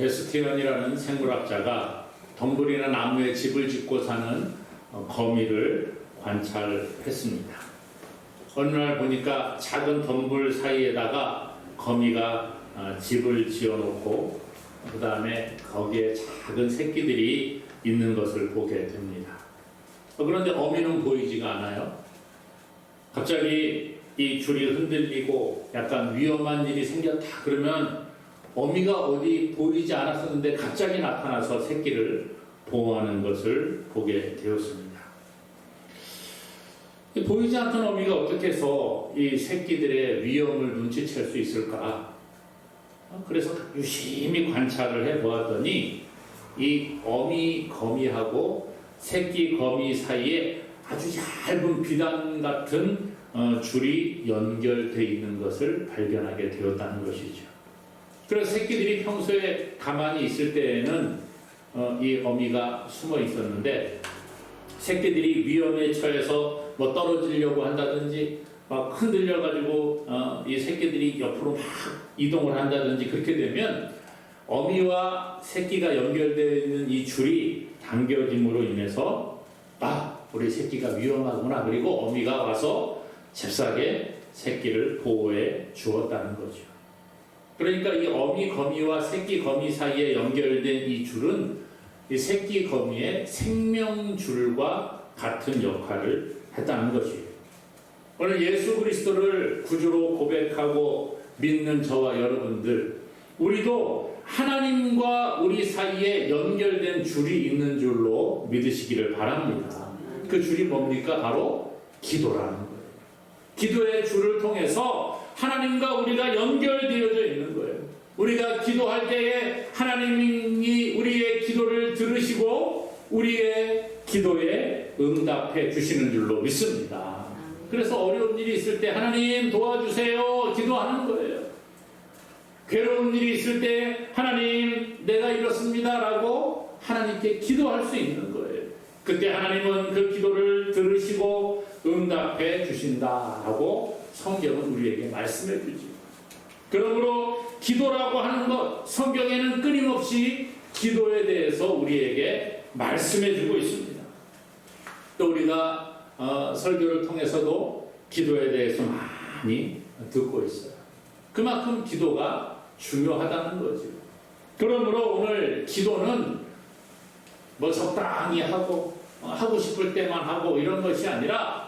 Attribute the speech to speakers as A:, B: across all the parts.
A: 베스티언이라는 생물학자가 덩굴이나 나무에 집을 짓고 사는 어, 거미를 관찰했습니다. 어느 날 보니까 작은 덩굴 사이에다가 거미가 어, 집을 지어놓고 그 다음에 거기에 작은 새끼들이 있는 것을 보게 됩니다. 어, 그런데 어미는 보이지가 않아요. 갑자기 이 줄이 흔들리고 약간 위험한 일이 생겼다 그러면 어미가 어디 보이지 않았었는데 갑자기 나타나서 새끼를 보호하는 것을 보게 되었습니다. 이 보이지 않던 어미가 어떻게 해서 이 새끼들의 위험을 눈치챌 수 있을까? 어, 그래서 유심히 관찰을 해 보았더니 이 어미 거미하고 새끼 거미 사이에 아주 얇은 비단 같은 어, 줄이 연결되어 있는 것을 발견하게 되었다는 것이죠. 그래서 새끼들이 평소에 가만히 있을 때에는 어, 이 어미가 숨어 있었는데 새끼들이 위험에 처해서 뭐 떨어지려고 한다든지 막 흔들려가지고 어, 이 새끼들이 옆으로 막 이동을 한다든지 그렇게 되면 어미와 새끼가 연결되어 있는 이 줄이 당겨짐으로 인해서 아 우리 새끼가 위험하구나 그리고 어미가 와서 잽싸게 새끼를 보호해 주었다는 거죠. 그러니까 이 어미 거미와 새끼 거미 사이에 연결된 이 줄은 이 새끼 거미의 생명줄과 같은 역할을 했다는 것이에요. 오늘 예수 그리스도를 구주로 고백하고 믿는 저와 여러분들, 우리도 하나님과 우리 사이에 연결된 줄이 있는 줄로 믿으시기를 바랍니다. 그 줄이 뭡니까? 바로 기도라는 거예요. 기도의 줄을 통해서 하나님과 우리가 연결되어져 있는 거예요. 우리가 기도할 때에 하나님이 우리의 기도를 들으시고 우리의 기도에 응답해 주시는 줄로 믿습니다. 그래서 어려운 일이 있을 때 하나님 도와주세요 기도하는 거예요. 괴로운 일이 있을 때 하나님 내가 이렇습니다라고 하나님께 기도할 수 있는 거예요. 그때 하나님은 그 기도를 들으시고 응답해 주신다라고 성경은 우리에게 말씀해 주지. 그러므로 기도라고 하는 것 성경에는 끊임없이 기도에 대해서 우리에게 말씀해 주고 있습니다. 또 우리가 어, 설교를 통해서도 기도에 대해서 많이 듣고 있어요. 그만큼 기도가 중요하다는 거죠. 그러므로 오늘 기도는 뭐 적당히 하고 어, 하고 싶을 때만 하고 이런 것이 아니라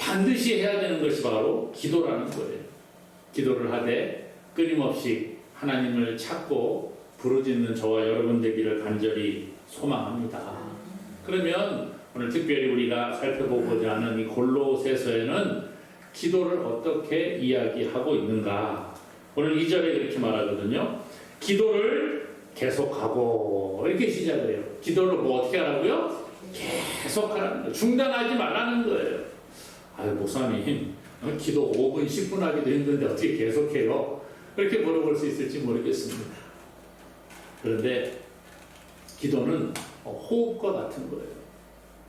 A: 반드시 해야 되는 것이 바로 기도라는 거예요. 기도를 하되 끊임없이 하나님을 찾고 부르짖는 저와 여러분 되기를 간절히 소망합니다. 그러면 오늘 특별히 우리가 살펴보고자 하는 이 골로새서에는 기도를 어떻게 이야기하고 있는가? 오늘 2절에 그렇게 말하거든요. 기도를 계속하고 이렇게 시작을 해요. 기도를 뭐 어떻게 하라고요? 계속하라는 거예요. 중단하지 말라는 거예요. 아유 목사님 기도 5분 10분 하기도 힘든데 어떻게 계속해요? 그렇게 물어볼 수 있을지 모르겠습니다. 그런데 기도는 호흡과 같은 거예요.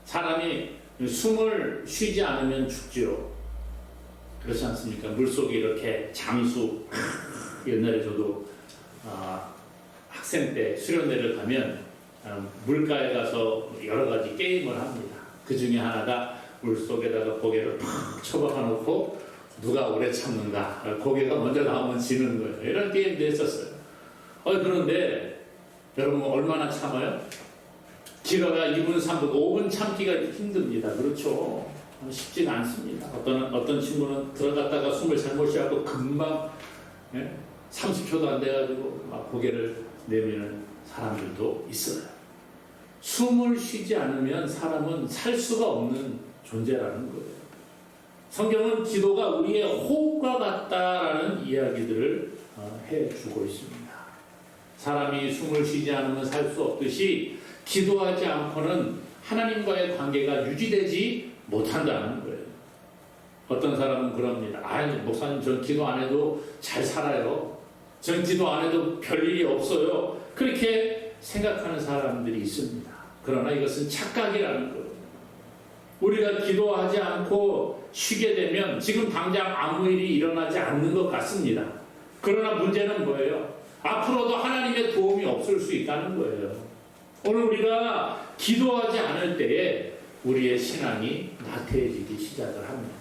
A: 사람이 숨을 쉬지 않으면 죽지요. 그렇지 않습니까? 물속에 이렇게 장수 옛날에 저도 아, 학생 때 수련회를 가면 아, 물가에 가서 여러 가지 게임을 합니다. 그 중에 하나가 물 속에다가 고개를 팍 쳐박아 놓고 누가 오래 참는가 고개가 먼저 나오면 지는 거예요. 이런 게임도 했었어요. 어, 그런데 여러분 얼마나 참아요? 길어야 2분, 3분, 5분 참기가 힘듭니다. 그렇죠? 쉽지가 않습니다. 어떤, 어떤 친구는 들어갔다가 숨을 잘못 쉬어갖고 금방 예? 30초도 안 돼가지고 막 고개를 내미는 사람들도 있어요. 숨을 쉬지 않으면 사람은 살 수가 없는 존재라는 거예요. 성경은 기도가 우리의 호흡과 같다라는 이야기들을 어, 해주고 있습니다. 사람이 숨을 쉬지 않으면 살 수 없듯이 기도하지 않고는 하나님과의 관계가 유지되지 못한다는 거예요. 어떤 사람은 그럽니다. 아니, 목사님, 전 기도 안 해도 잘 살아요. 전 기도 안 해도 별일이 없어요. 그렇게 생각하는 사람들이 있습니다. 그러나 이것은 착각이라는 거예요. 우리가 기도하지 않고 쉬게 되면 지금 당장 아무 일이 일어나지 않는 것 같습니다. 그러나 문제는 뭐예요? 앞으로도 하나님의 도움이. 없을 수 있다는 거예요. 오늘 우리가 기도하지 않을 때에 우리의 신앙이 나태해지기 시작을 합니다.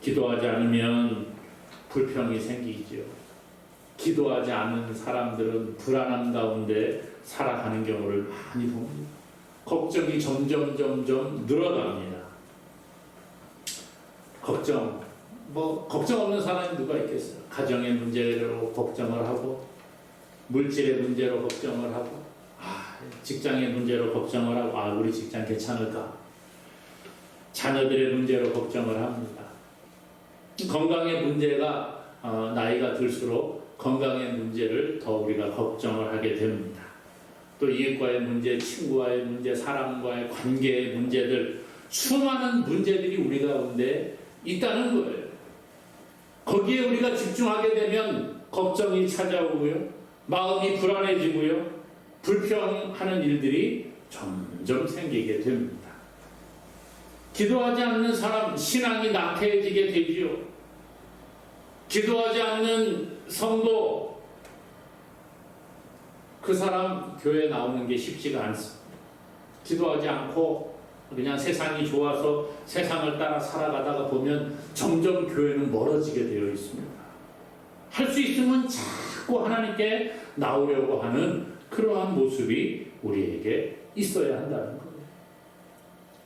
A: 기도하지 않으면 불평이 생기죠. 기도하지 않은 사람들은 불안함 가운데 살아가는 경우를 많이 봅니다. 걱정이 점점 점점 늘어납니다. 걱정 뭐 걱정 없는 사람이 누가 있겠어요? 가정의 문제로 걱정을 하고 물질의 문제로 걱정을 하고 아, 직장의 문제로 걱정을 하고 아 우리 직장 괜찮을까? 자녀들의 문제로 걱정을 합니다. 건강의 문제가 어, 나이가 들수록 건강의 문제를 더 우리가 걱정을 하게 됩니다. 또 이웃과의 문제, 친구와의 문제, 사람과의 관계의 문제들 수많은 문제들이 우리 가운데 있다는 거예요. 거기에 우리가 집중하게 되면 걱정이 찾아오고요. 마음이 불안해지고요. 불평하는 일들이 점점 생기게 됩니다. 기도하지 않는 사람 신앙이 나태해지게 되지요. 기도하지 않는 성도 그 사람 교회 나오는 게 쉽지가 않습니다. 기도하지 않고 그냥 세상이 좋아서 세상을 따라 살아가다가 보면 점점 교회는 멀어지게 되어 있습니다. 할 수 있으면 자꾸 하나님께 나오려고 하는 그러한 모습이 우리에게 있어야 한다는 거예요.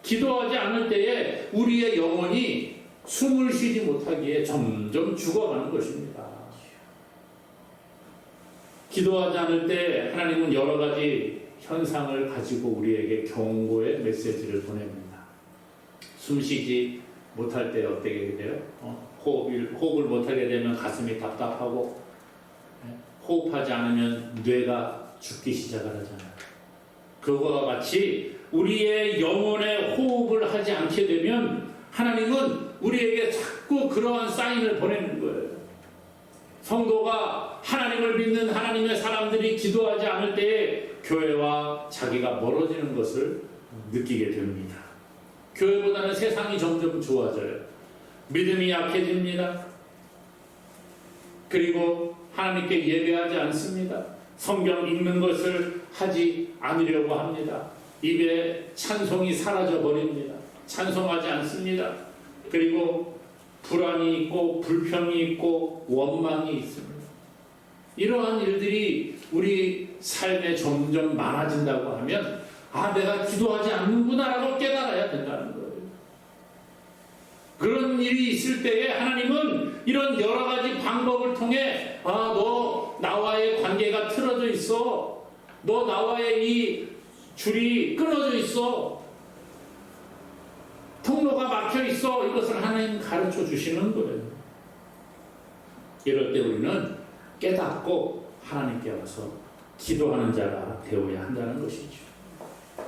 A: 기도하지 않을 때에 우리의 영혼이 숨을 쉬지 못하기에 점점 죽어가는 것입니다. 기도하지 않을 때 하나님은 여러 가지 현상을 가지고 우리에게 경고의 메시지를 보냅니다. 숨 쉬지 못할 때 어떻게 돼요? 어? 호흡을, 호흡을 못하게 되면 가슴이 답답하고 예? 호흡하지 않으면 뇌가 죽기 시작을 하잖아요. 그거와 같이 우리의 영혼의 호흡을 하지 않게 되면 하나님은 우리에게 자꾸 그러한 사인을 보내는 거예요. 성도가 하나님을 믿는 하나님의 사람들이 기도하지 않을 때에 교회와 자기가 멀어지는 것을 느끼게 됩니다. 교회보다는 세상이 점점 좋아져요. 믿음이 약해집니다. 그리고 하나님께 예배하지 않습니다. 성경 읽는 것을 하지 않으려고 합니다. 입에 찬송이 사라져 버립니다. 찬송하지 않습니다. 그리고 불안이 있고 불평이 있고 원망이 있습니다. 이러한 일들이 우리 삶에 점점 많아진다고 하면 아 내가 기도하지 않는구나라고 깨달아야 된다는 거예요. 그런 일이 있을 때에 하나님은 이런 여러 가지 방법을 통해 아 너 나와의 관계가 틀어져 있어. 너 나와의 이 줄이 끊어져 있어. 통로가 막혀 있어. 이것을 하나님 가르쳐 주시는 거예요. 이럴 때 우리는 깨닫고 하나님께 와서 기도하는 자가 되어야 한다는 것이죠.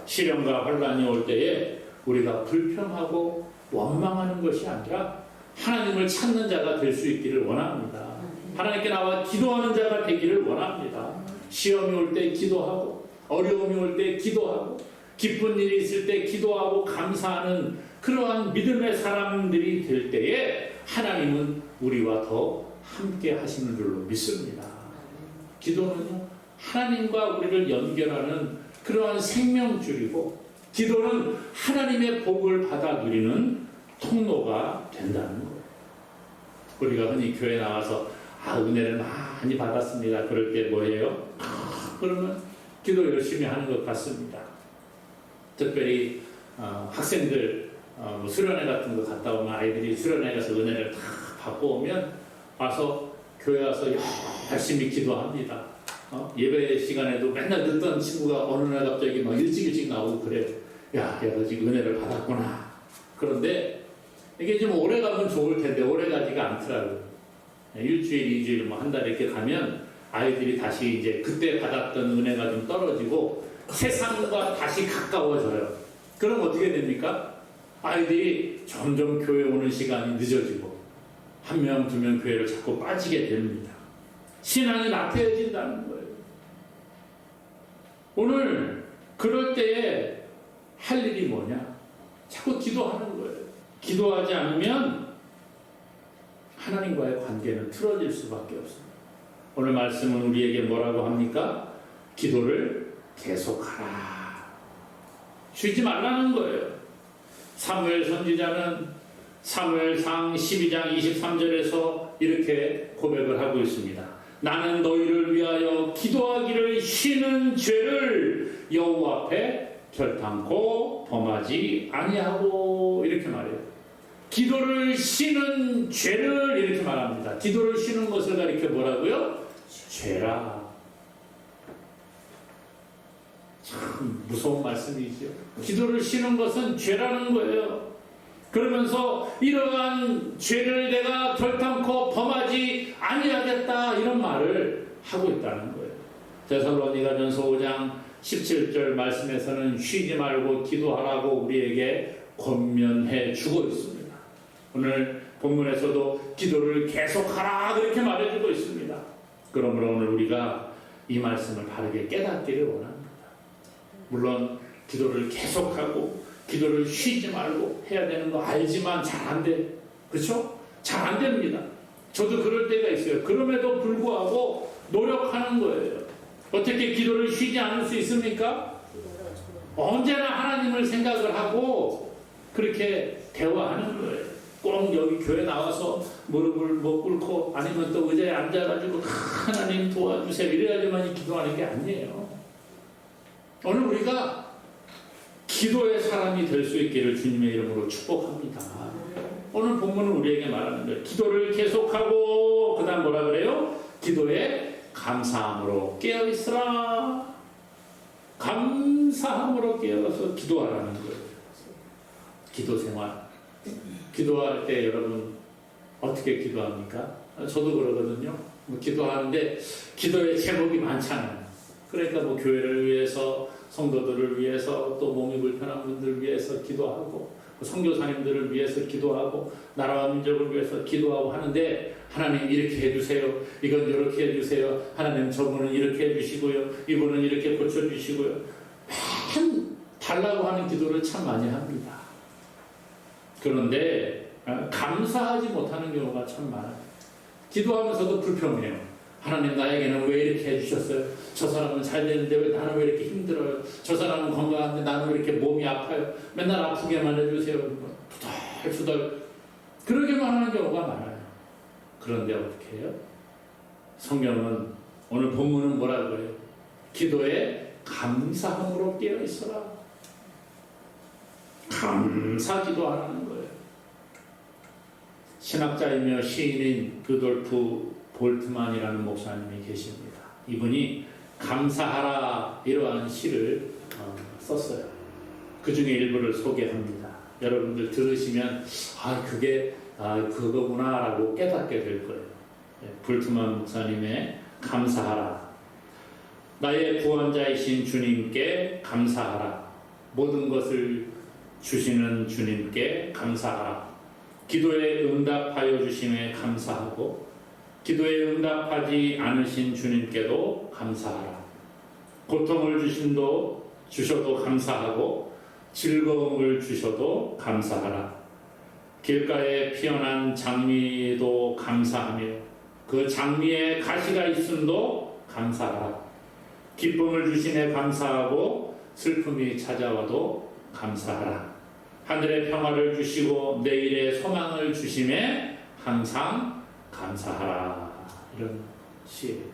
A: 시련과 환란이 올 때에 우리가 불평하고 원망하는 것이 아니라 하나님을 찾는 자가 될 수 있기를 원합니다. 하나님께 나와 기도하는 자가 되기를 원합니다. 시험이 올 때 기도하고 어려움이 올 때 기도하고 기쁜 일이 있을 때 기도하고 감사하는 그러한 믿음의 사람들이 될 때에 하나님은 우리와 더 함께 하시는 줄로 믿습니다. 기도는요, 하나님과 우리를 연결하는 그러한 생명줄이고, 기도는 하나님의 복을 받아 누리는 통로가 된다는 거예요. 우리가 흔히 교회 나와서, 아, 은혜를 많이 받았습니다. 그럴 때 뭐예요? 아, 그러면 기도 열심히 하는 것 같습니다. 특별히 어, 학생들 어, 뭐 수련회 같은 거 갔다 오면 아이들이 수련회 가서 은혜를 다 받고 오면 와서 교회 와서 열심히 기도합니다. 어? 예배 시간에도 맨날 듣던 친구가 어느 날 갑자기 막 일찍 일찍 나오고 그래. 야, 얘가 지금 은혜를 받았구나. 그런데 이게 좀 오래 가면 좋을 텐데 오래 가지가 않더라고요. 일주일, 이주일, 뭐 한 달 이렇게 가면 아이들이 다시 이제 그때 받았던 은혜가 좀 떨어지고 세상과 다시 가까워져요. 그럼 어떻게 됩니까? 아이들이 점점 교회 오는 시간이 늦어지고 한 명, 두 명 교회를 자꾸 빠지게 됩니다. 신앙이 나태해진다는 거예요. 오늘 그럴 때에 할 일이 뭐냐? 자꾸 기도하는 거예요. 기도하지 않으면 하나님과의 관계는 틀어질 수밖에 없습니다. 오늘 말씀은 우리에게 뭐라고 합니까? 기도를 계속하라. 쉬지 말라는 거예요. 사무엘 선지자는 사무엘상 12장 23절에서 이렇게 고백을 하고 있습니다. 나는 너희를 위하여 기도하기를 쉬는 죄를 여호와 앞에 결탄코 범하지 아니하고 이렇게 말해요. 기도를 쉬는 죄를 이렇게 말합니다. 기도를 쉬는 것을 가리켜 뭐라고요? 죄라. 참 무서운 말씀이죠. 기도를 쉬는 것은 죄라는 거예요. 그러면서 이러한 죄를 내가 결탄코 범하지 아니하겠다 이런 말을 하고 있다는 거예요. 데살로니가전서 5장 17절 말씀에서는 쉬지 말고 기도하라고 우리에게 권면해 주고 있습니다. 오늘 본문에서도 기도를 계속하라 그렇게 말해주고 있습니다. 그러므로 오늘 우리가 이 말씀을 바르게 깨닫기를 원합니다. 물론 기도를 계속하고 기도를 쉬지 말고 해야 되는 거 알지만 잘 안 돼. 그렇죠? 잘 안 됩니다. 저도 그럴 때가 있어요. 그럼에도 불구하고 노력하는 거예요. 어떻게 기도를 쉬지 않을 수 있습니까? 언제나 하나님을 생각을 하고 그렇게 대화하는 거예요. 꼭 여기 교회 나와서 무릎을 뭐 꿇고 아니면 또 의자에 앉아가지고 하나님 도와주세요 이래야지만 기도하는 게 아니에요. 오늘 우리가 기도의 사람이 될 수 있기를 주님의 이름으로 축복합니다. 오늘 본문은 우리에게 말하는 거예요. 기도를 계속하고 그 다음 뭐라 그래요? 기도에 감사함으로 깨어 있으라. 감사함으로 깨어서 기도하라는 거예요. 기도 생활. 기도할 때 여러분 어떻게 기도합니까? 저도 그러거든요. 뭐 기도하는데 기도의 제목이 많잖아요. 그러니까 뭐 교회를 위해서 성도들을 위해서 또 몸이 불편한 분들을 위해서 기도하고 성교사님들을 위해서 기도하고 나라와 민족을 위해서 기도하고 하는데 하나님 이렇게 해주세요. 이건 이렇게 해주세요. 하나님 저분은 이렇게 해주시고요. 이분은 이렇게 고쳐주시고요. 한 달라고 하는 기도를 참 많이 합니다. 그런데 감사하지 못하는 경우가 참 많아요. 기도하면서도 불평해요. 하나님 나에게는 왜 이렇게 해주셨어요? 저 사람은 잘 되는데 왜 나는 왜 이렇게 힘들어요? 저 사람은 건강한데 나는 왜 이렇게 몸이 아파요? 맨날 아프게만 해주세요. 투덜투덜 그러게만 하는 경우가 많아요. 그런데 어떻게 해요? 성경은 오늘 본문은 뭐라고 해요? 기도에 감사함으로 깨어 있어라. 감사 기도하라는 거예요. 신학자이며 시인인 루돌프 볼트만이라는 목사님이 계십니다. 이분이 감사하라 이러한 시를 어, 썼어요. 그 중에 일부를 소개합니다. 여러분들 들으시면 아 그게 아 그거구나라고 깨닫게 될 거예요. 네, 볼트만 목사님의 감사하라. 나의 구원자이신 주님께 감사하라. 모든 것을 주시는 주님께 감사하라. 기도에 응답하여 주심에 감사하고 기도에 응답하지 않으신 주님께도 감사하라. 고통을 주신도 주셔도 감사하고 즐거움을 주셔도 감사하라. 길가에 피어난 장미도 감사하며 그 장미에 가시가 있음도 감사하라. 기쁨을 주시네 감사하고 슬픔이 찾아와도 감사하라. 하늘의 평화를 주시고 내일의 소망을 주심에 항상 감사하라 이런 시예요.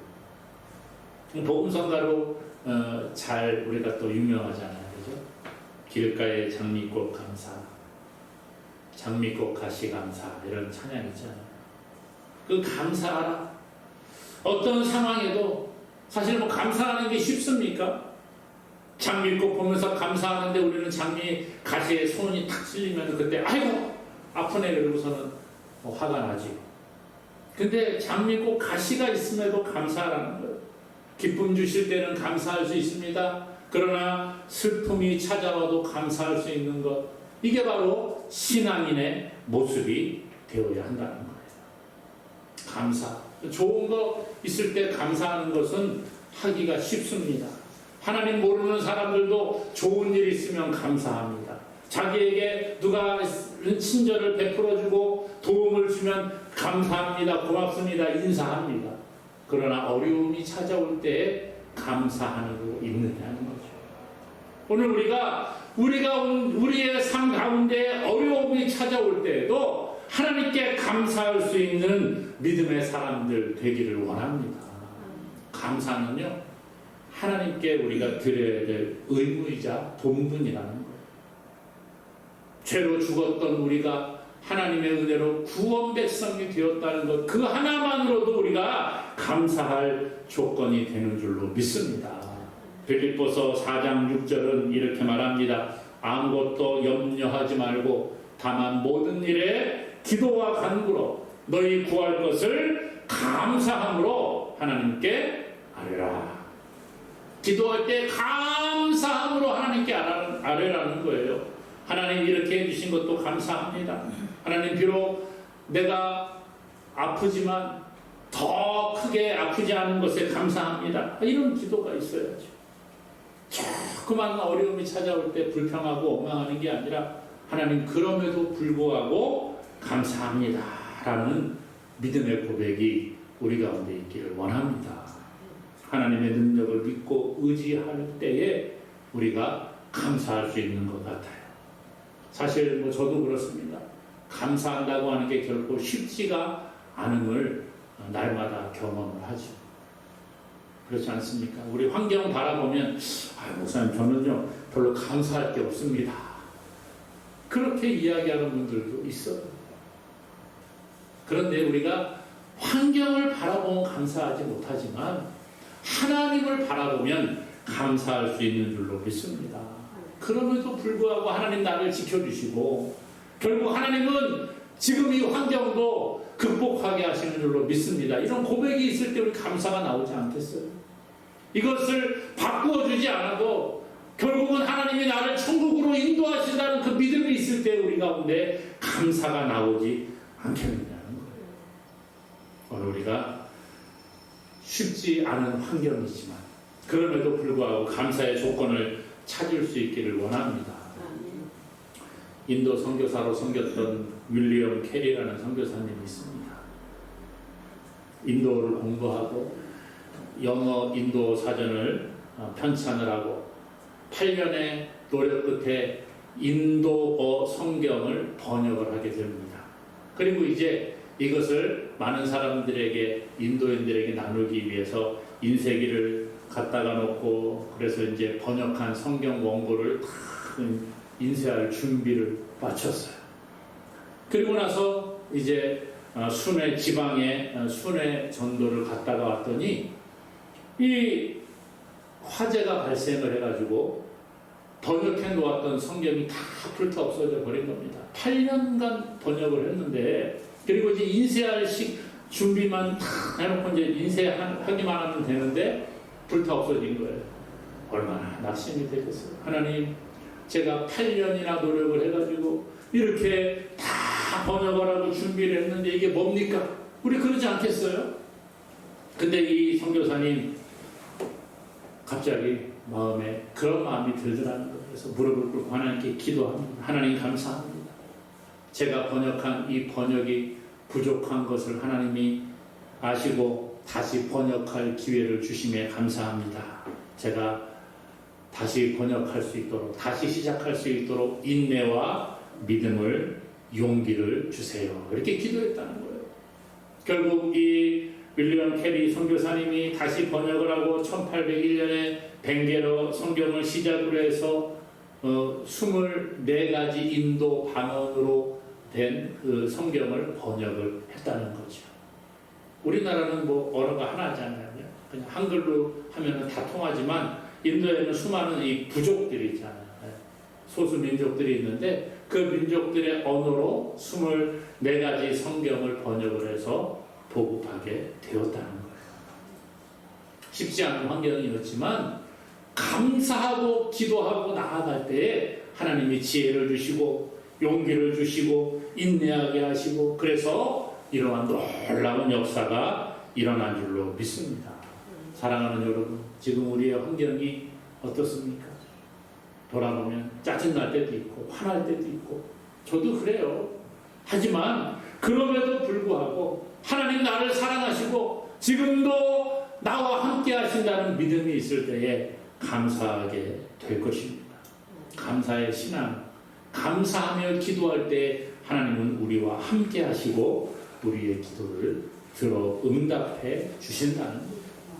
A: 복음성가로 어, 잘 우리가 또 유명하잖아요, 그죠? 길가에 장미꽃 감사, 장미꽃 가시 감사 이런 찬양 있잖아요. 그 감사하라. 어떤 상황에도 사실 뭐 감사하는 게 쉽습니까? 장미꽃 보면서 감사하는데 우리는 장미 가시에 손이 탁 찔리면 그때 아이고 아프네 그러고서는 뭐 화가 나지. 근데 장미꽃 가시가 있음에도 감사하라는 거예요. 기쁨 주실 때는 감사할 수 있습니다. 그러나 슬픔이 찾아와도 감사할 수 있는 것. 이게 바로 신앙인의 모습이 되어야 한다는 거예요. 감사. 좋은 거 있을 때 감사하는 것은 하기가 쉽습니다. 하나님 모르는 사람들도 좋은 일 있으면 감사합니다. 자기에게 누가 친절을 베풀어주고 도움을 주면 감사합니다. 고맙습니다. 인사합니다. 그러나 어려움이 찾아올 때 감사하고 있느냐는 거죠. 오늘 우리가 우리가 온- 우리의 삶 가운데 어려움이 찾아올 때에도 하나님께 감사할 수 있는 믿음의 사람들 되기를 원합니다. 감사는요 하나님께 우리가 드려야 될 의무이자 본분이라는 거예요. 죄로 죽었던 우리가 하나님의 은혜로 구원 백성이 되었다는 것, 그 하나만으로도 우리가 감사할 조건이 되는 줄로 믿습니다. 빌립보서 4장 6절은 이렇게 말합니다. 아무것도 염려하지 말고 다만 모든 일에 기도와 간구로 너희 구할 것을 감사함으로 하나님께 아뢰라. 기도할 때 감사함으로 하나님께 아뢰- 아뢰라는 거예요. 하나님 이렇게 해주신 것도 감사합니다. 하나님 비록 내가 아프지만 더 크게 아프지 않은 것에 감사합니다. 이런 기도가 있어야죠. 조그만 어려움이 찾아올 때 불평하고 엉망하는 게 아니라 하나님 그럼에도 불구하고 감사합니다. 라는 믿음의 고백이 우리 가운데 있기를 원합니다. 하나님의 능력을 믿고 의지할 때에 우리가 감사할 수 있는 것 같아요. 사실 뭐 저도 그렇습니다. 감사한다고 하는 게 결코 쉽지가 않음을 날마다 경험을 하죠. 그렇지 않습니까? 우리 환경 바라보면 아, 목사님 저는요 별로 감사할 게 없습니다. 그렇게 이야기하는 분들도 있어요. 그런데 우리가 환경을 바라보면 감사하지 못하지만 하나님을 바라보면 감사할 수 있는 줄로 믿습니다. 그럼에도 불구하고 하나님 나를 지켜주시고 결국 하나님은 지금 이 환경도 극복하게 하시는 줄로 믿습니다. 이런 고백이 있을 때 우리 감사가 나오지 않겠어요? 이것을 바꾸어 주지 않아도 결국은 하나님이 나를 천국으로 인도하신다는 그 믿음이 있을 때 우리 가운데 감사가 나오지 않겠느냐는 거예요. 오늘 우리가 쉽지 않은 환경이지만 그럼에도 불구하고 감사의 조건을 찾을 수 있기를 원합니다. 인도 선교사로 섬겼던 윌리엄 캐리라는 선교사님이 있습니다. 인도어를 공부하고 영어 인도 사전을 어, 편찬을 하고 8년의 노력 끝에 인도어 성경을 번역을 하게 됩니다. 그리고 이제 이것을 많은 사람들에게 인도인들에게 나누기 위해서 인쇄기를 갖다가 놓고 그래서 이제 번역한 성경 원고를 다 인쇄할 준비를 마쳤어요. 그리고 나서 이제 어, 순회 지방에 어, 순회 전도를 갔다가 왔더니 이 화재가 발생을 해가지고 번역해 놓았던 성경이 다 불타 없어져 버린 겁니다. 8년간 번역을 했는데 그리고 이제 인쇄할 식 준비만 다 해놓고 이제 인쇄하기만 하면 되는데 불타 없어진 거예요. 얼마나 낙심이 되겠어요. 하나님, 제가 8년이나 노력을 해가지고 이렇게 다 번역을 하고 준비를 했는데 이게 뭡니까? 우리 그러지 않겠어요? 근데 이 선교사님 갑자기 마음에 그런 마음이 들더라는 거예요. 그래서 무릎을 꿇고 하나님께 기도합니다. 하나님 감사합니다. 제가 번역한 이 번역이 부족한 것을 하나님이 아시고 다시 번역할 기회를 주심에 감사합니다. 제가 다시 번역할 수 있도록 다시 시작할 수 있도록 인내와 믿음을 용기를 주세요. 이렇게 기도했다는 거예요. 결국 이 윌리엄 캐리 선교사님이 다시 번역을 하고 1801년에 벵게로 성경을 시작으로 해서 어, 24가지 인도 방언으로 된 그 성경을 번역을 했다는 거죠. 우리나라는 뭐 언어가 하나잖아요. 그냥 한글로 하면 다 통하지만 인도에는 수많은 이 부족들이 있잖아요. 소수 민족들이 있는데 그 민족들의 언어로 24가지 성경을 번역을 해서 보급하게 되었다는 거예요. 쉽지 않은 환경이었지만 감사하고 기도하고 나아갈 때에 하나님이 지혜를 주시고 용기를 주시고 인내하게 하시고 그래서 이러한 놀라운 역사가 일어난 줄로 믿습니다. 사랑하는 여러분, 지금 우리의 환경이 어떻습니까? 돌아보면 짜증날 때도 있고 화날 때도 있고 저도 그래요. 하지만 그럼에도 불구하고 하나님 나를 사랑하시고 지금도 나와 함께 하신다는 믿음이 있을 때에 감사하게 될 것입니다. 감사의 신앙, 감사하며 기도할 때 하나님은 우리와 함께 하시고 우리의 기도를 들어 응답해 주신다는.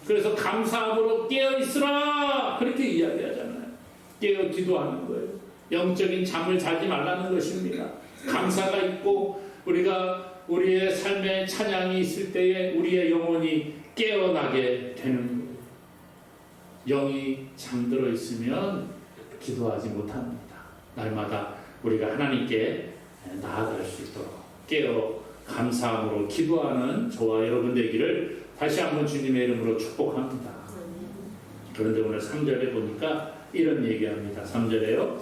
A: 그래서 감사함으로 깨어 있으라 그렇게 이야기하잖아요. 깨어 기도하는 거예요. 영적인 잠을 자지 말라는 것입니다. 감사가 있고 우리가 우리의 삶에 찬양이 있을 때에 우리의 영혼이 깨어나게 되는 거예요. 영이 잠들어 있으면 기도하지 못합니다. 날마다 우리가 하나님께 나아갈 수 있도록 깨어 감사함으로 기도하는 저와 여러분 되기를 다시 한번 주님의 이름으로 축복합니다. 그런데 오늘 3절에 보니까 이런 얘기합니다. 3절에요.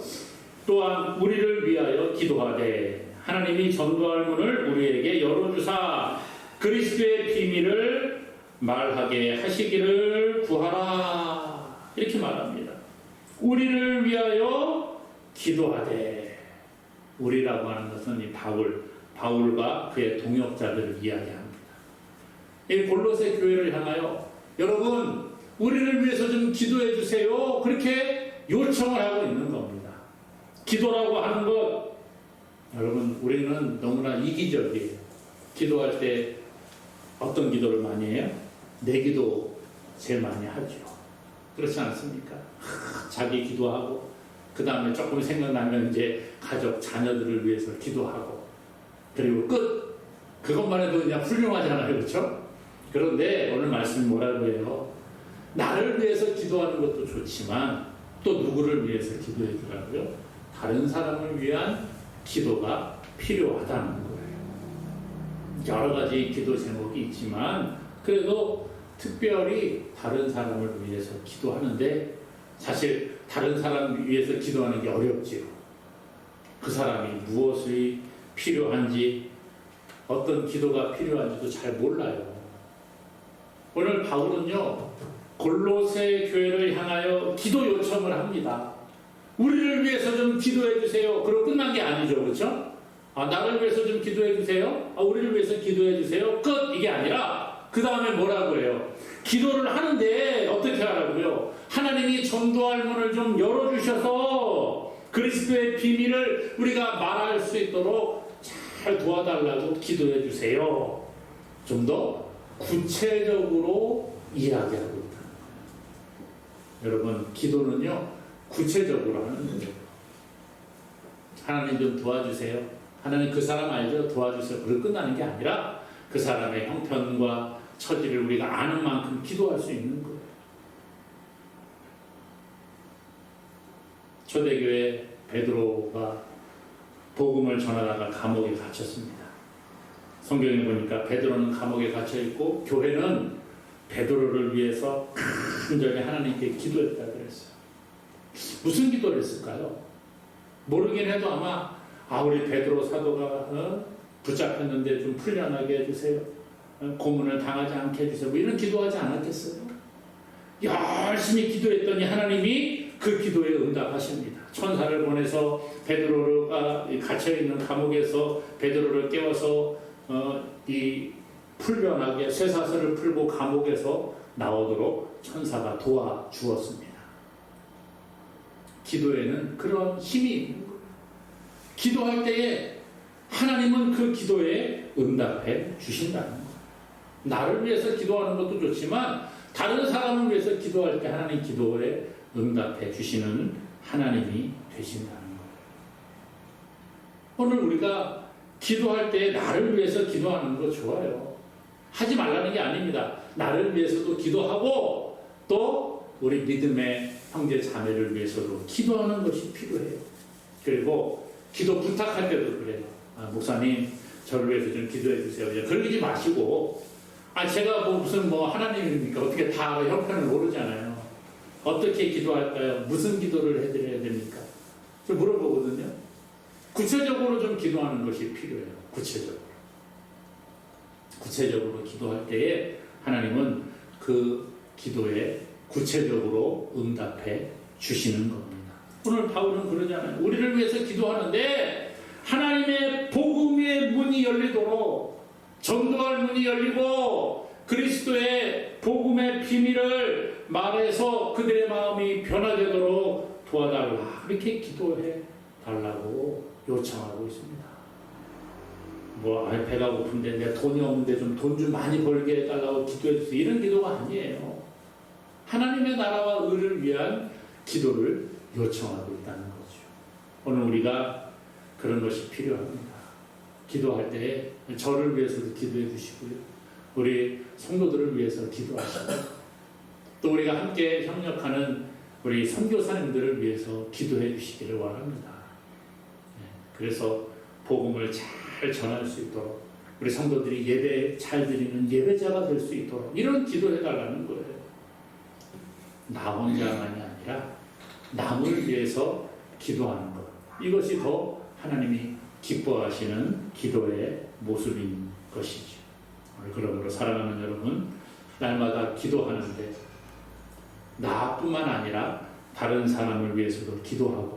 A: 또한 우리를 위하여 기도하되 하나님이 전도할 문을 우리에게 열어주사 그리스도의 비밀을 말하게 하시기를 구하라. 이렇게 말합니다. 우리를 위하여 기도하되 우리라고 하는 것은 이 바울, 바울과 그의 동역자들을 이야기합니다. 이 골로새 교회를 향하여 여러분 우리를 위해서 좀 기도해 주세요. 그렇게 요청을 하고 있는 겁니다. 기도라고 하는 것 여러분 우리는 너무나 이기적이에요. 기도할 때 어떤 기도를 많이 해요? 내 기도 제일 많이 하죠. 그렇지 않습니까? 하, 자기 기도하고 그 다음에 조금 생각나면 이제 가족 자녀들을 위해서 기도하고 그리고 끝 그것만 해도 그냥 훌륭하잖아요, 그렇죠? 그런데 오늘 말씀 뭐라고 해요? 나를 위해서 기도하는 것도 좋지만 또 누구를 위해서 기도해 주라고요? 다른 사람을 위한 기도가 필요하다는 거예요. 여러 가지 기도 제목이 있지만 그래도 특별히 다른 사람을 위해서 기도하는데 사실 다른 사람을 위해서 기도하는 게 어렵지요. 그 사람이 무엇이 필요한지 어떤 기도가 필요한지도 잘 몰라요. 오늘 바울은요 골로새 교회를 향하여 기도 요청을 합니다. 우리를 위해서 좀 기도해 주세요. 그럼 끝난 게 아니죠, 그렇죠? 아, 나를 위해서 좀 기도해 주세요. 아, 우리를 위해서 기도해 주세요. 끝 이게 아니라 그 다음에 뭐라고 해요? 기도를 하는데 어떻게 하라고요? 하나님이 전도할 문을 좀 열어 주셔서 그리스도의 비밀을 우리가 말할 수 있도록 잘 도와달라고 기도해 주세요. 좀 더 구체적으로 이야기하고 있다. 여러분, 기도는요, 구체적으로 하는 거예요. 하나님 좀 도와주세요. 하나님 그 사람 알죠? 도와주세요. 그걸 끝나는 게 아니라 그 사람의 형편과 처지를 우리가 아는 만큼 기도할 수 있는 거예요. 초대교회 베드로가 복음을 전하다가 감옥에 갇혔습니다. 성경에 보니까 베드로는 감옥에 갇혀 있고 교회는 베드로를 위해서 간절히 하나님께 기도했다 그랬어요. 무슨 기도를 했을까요? 모르긴 해도 아마 아 우리 베드로 사도가 어? 붙잡혔는데 좀 풀려나게 해주세요. 어? 고문을 당하지 않게 해주세요. 뭐 이런 기도하지 않았겠어요? 열심히 기도했더니 하나님이 그 기도에 응답하십니다. 천사를 보내서 베드로가 갇혀 있는 감옥에서 베드로를 깨워서 어, 이 풀려나게 쇠사슬을 풀고 감옥에서 나오도록 천사가 도와주었습니다. 기도에는 그런 힘이 있는 거예요. 기도할 때에 하나님은 그 기도에 응답해 주신다는 거예요. 나를 위해서 기도하는 것도 좋지만 다른 사람을 위해서 기도할 때 하나님 기도에 응답해 주시는 하나님이 되신다는 거예요. 오늘 우리가 기도할 때 나를 위해서 기도하는 거 좋아요. 하지 말라는 게 아닙니다. 나를 위해서도 기도하고 또 우리 믿음의 형제 자매를 위해서도 기도하는 것이 필요해요. 그리고 기도 부탁할 때도 그래요. 아, 목사님 저를 위해서 좀 기도해 주세요. 그러지 마시고 아 제가 뭐 무슨 뭐 하나님입니까? 어떻게 다 형편을 모르잖아요. 어떻게 기도할까요? 무슨 기도를 해드려야 됩니까? 좀 물어보거든요. 구체적으로 좀 기도하는 것이 필요해요. 구체적으로. 구체적으로 기도할 때에 하나님은 그 기도에 구체적으로 응답해 주시는 겁니다. 오늘 바울은 그러잖아요. 우리를 위해서 기도하는데 하나님의 복음의 문이 열리도록 전도할 문이 열리고 그리스도의 복음의 비밀을 말해서 그들의 마음이 변화되도록 도와달라. 그렇게 기도해 달라고 요청하고 있습니다. 뭐, 아, 배가 고픈데 내 돈이 없는데 좀 돈 좀 많이 벌게 해달라고 기도해 주세요. 이런 기도가 아니에요. 하나님의 나라와 의를 위한 기도를 요청하고 있다는 거죠. 오늘 우리가 그런 것이 필요합니다. 기도할 때 저를 위해서도 기도해 주시고요. 우리 성도들을 위해서 기도하시고 또 우리가 함께 협력하는 우리 선교사님들을 위해서 기도해 주시기를 원합니다. 네, 그래서 복음을 잘 전할 수 있도록 우리 성도들이 예배 잘 드리는 예배자가 될 수 있도록 이런 기도해 달라는 거예요. 나 혼자만이 아니라 남을 위해서 기도하는 것. 이것이 더 하나님이 기뻐하시는 기도의 모습인 것이죠. 오늘 그러므로 사랑하는 여러분, 날마다 기도하는데 나뿐만 아니라 다른 사람을 위해서도 기도하고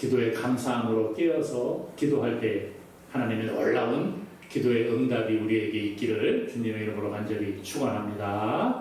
A: 기도의 감사함으로 깨어서 기도할 때 하나님의 놀라운 기도의 응답이 우리에게 있기를 주님의 이름으로 간절히 축원합니다.